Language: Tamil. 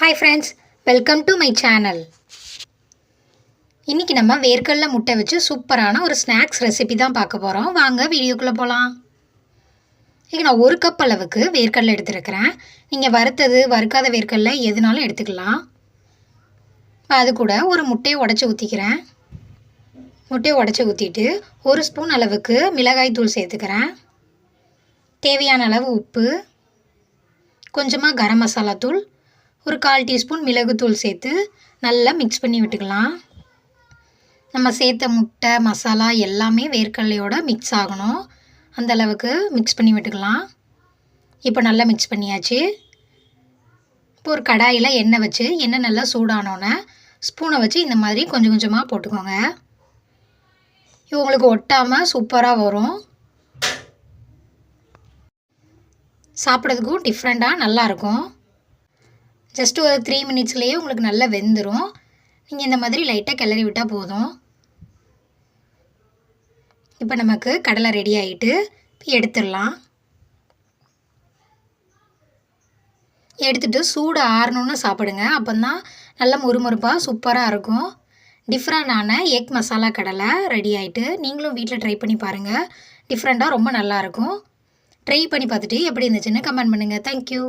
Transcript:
Hi friends welcome to my channel இன்றைக்கி நம்ம வேர்க்கடல முட்டை வச்சு சூப்பரான ஒரு ஸ்நாக்ஸ் ரெசிபி தான் பார்க்க போகிறோம் வாங்க வீடியோக்குள்ளே போகலாம் இங்கே நான் ஒரு கப் அளவுக்கு வேர்க்கடலை எடுத்துருக்கிறேன். நீங்கள் வறுத்தது வறுக்காத வேர்க்கடலை எதுனாலும் எடுத்துக்கலாம். அது கூட ஒரு முட்டையை உடச்சி ஊற்றிக்கிறேன் முட்டையை உடச்சி ஊற்றிட்டு ஒரு ஸ்பூன் அளவுக்கு மிளகாய் தூள் சேர்த்துக்கிறேன். தேவையான அளவு உப்பு கொஞ்சமாக கரம் மசாலா தூள் ஒரு கால் டீஸ்பூன் மிளகுத்தூள் சேர்த்து நல்லா மிக்ஸ் பண்ணி விட்டுக்கலாம். நம்ம சேர்த்த முட்டை மசாலா எல்லாமே வேர்க்கடலையோடு மிக்ஸ் ஆகணும். அந்த அளவுக்கு மிக்ஸ் பண்ணி விட்டுக்கலாம். இப்போ நல்லா மிக்ஸ் பண்ணியாச்சு. இப்போ ஒரு கடாயில் எண்ணெய் வச்சு எண்ணெய் நல்லா சூடானோன்னே ஸ்பூனை வச்சு இந்த மாதிரி கொஞ்சம் கொஞ்சமாக போட்டுக்கோங்க. இது உங்களுக்கு ஒட்டாமல் சூப்பராக வரும். சாப்பிட்றதுக்கும் டிஃப்ரெண்ட்டாக நல்லாயிருக்கும் ஜஸ்ட் ஒரு த்ரீ மினிட்ஸ்லேயே உங்களுக்கு நல்லா வெந்துடும் நீங்கள் இந்த மாதிரி லைட்டாக கிளறி விட்டால் போதும். இப்போ நமக்கு கடலை ரெடி ஆகிட்டு எடுத்துடலாம். எடுத்துகிட்டு சூடு ஆறணுன்னு சாப்பிடுங்க. அப்போ தான் நல்லா முறுமுறுப்பாக சூப்பராக இருக்கும். டிஃப்ரெண்டான எக் மசாலா கடலை ரெடி ஆகிட்டு நீங்களும் வீட்டில் ட்ரை பண்ணி பாருங்கள் டிஃப்ரெண்ட்டாக ரொம்ப நல்லாயிருக்கும் ட்ரை பண்ணி பார்த்துட்டு எப்படி இருந்துச்சுன்னு கமெண்ட் பண்ணுங்கள் தேங்க்யூ